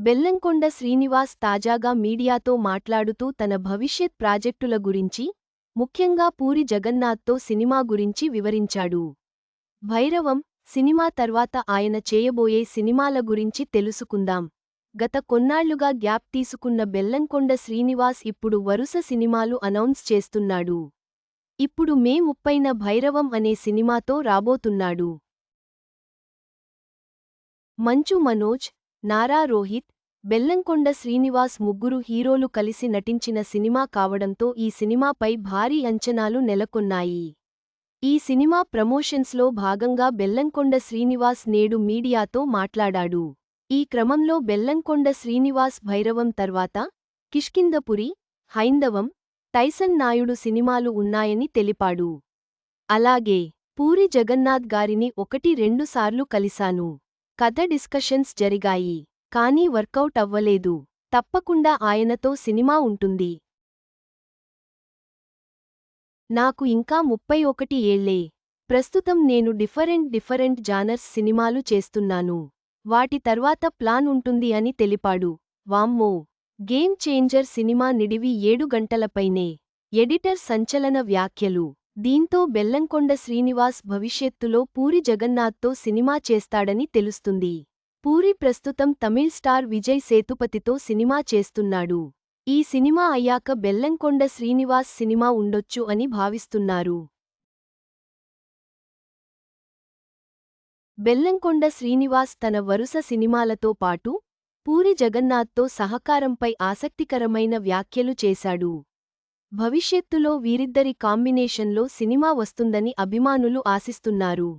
బెల్లంకొండ శ్రీనివాస్ తాజాగా మీడియాతో మాట్లాడుతూ తన భవిష్యత్ ప్రాజెక్టుల గురించి ముఖ్యంగా పూరి జగన్నాథ్తో సినిమా గురించి వివరించాడు. భైరవం సినిమా తర్వాత ఆయన చేయబోయే సినిమాల గురించి తెలుసుకుందాం. గత కొన్నాళ్ళుగా గ్యాప్ తీసుకున్న బెల్లంకొండ శ్రీనివాస్ ఇప్పుడు వరుస సినిమాలు అనౌన్స్ చేస్తున్నాడు. ఇప్పుడు మే ముప్పైన భైరవం అనే సినిమాతో రాబోతున్నాడు. మంచు మనోజ్ నారా రోహిత్ బెల్లంకొండ శ్రీనివాస్ ముగ్గురు హీరోలు కలిసి నటించిన సినిమా కావడంతో ఈ సినిమాపై భారీ అంచనాలు నెలకొన్నాయి. ఈ సినిమా ప్రమోషన్స్లో భాగంగా బెల్లంకొండ శ్రీనివాస్ నేడు మీడియాతో మాట్లాడాడు. ఈ క్రమంలో బెల్లంకొండ శ్రీనివాస్ భైరవం తర్వాత కిష్కిందపురి హైందవం టైసన్ నాయుడు సినిమాలు ఉన్నాయని తెలిపాడు. అలాగే పూరి జగన్నాథ్ గారిని ఒకటి రెండుసార్లు కలిశాను. కథ డిస్కషన్స్ జరిగాయి కానీ వర్కౌట్ అవ్వలేదు. తప్పకుండా ఆయనతో సినిమా ఉంటుంది. నాకు ఇంకా ముప్పై ఒకటి ఏళ్ళే. ప్రస్తుతం నేను డిఫరెంట్ డిఫరెంట్ జానర్స్ సినిమాలు చేస్తున్నాను. వాటి తర్వాత ప్లాన్ ఉంటుంది అని తెలిపాడు. వామ్మో! గేమ్ చేంజర్ సినిమా నిడివి ఏడు గంటలపైనే. ఎడిటర్ సంచలన వ్యాఖ్యలు. దీంతో బెల్లంకొండ శ్రీనివాస్ భవిష్యత్తులో పూరి జగన్నాథ్తో సినిమా చేస్తాడని తెలుస్తుంది. పూరి ప్రస్తుతం తమిళ్ స్టార్ విజయ్ సేతుపతితో సినిమా చేస్తున్నాడు. ఈ సినిమా అయ్యాక బెల్లంకొండ శ్రీనివాస్ సినిమా ఉండొచ్చు అని భావిస్తున్నారు. బెల్లంకొండ శ్రీనివాస్ తన వరుస సినిమాలతో పాటు పూరి జగన్నాథ్తో సహకారంపై ఆసక్తికరమైన వ్యాఖ్యలు చేశాడు. భవిష్యత్తులో వీరిద్దరి కాంబినేషన్లో సినిమా వస్తుందని అభిమానులు ఆశిస్తున్నారు.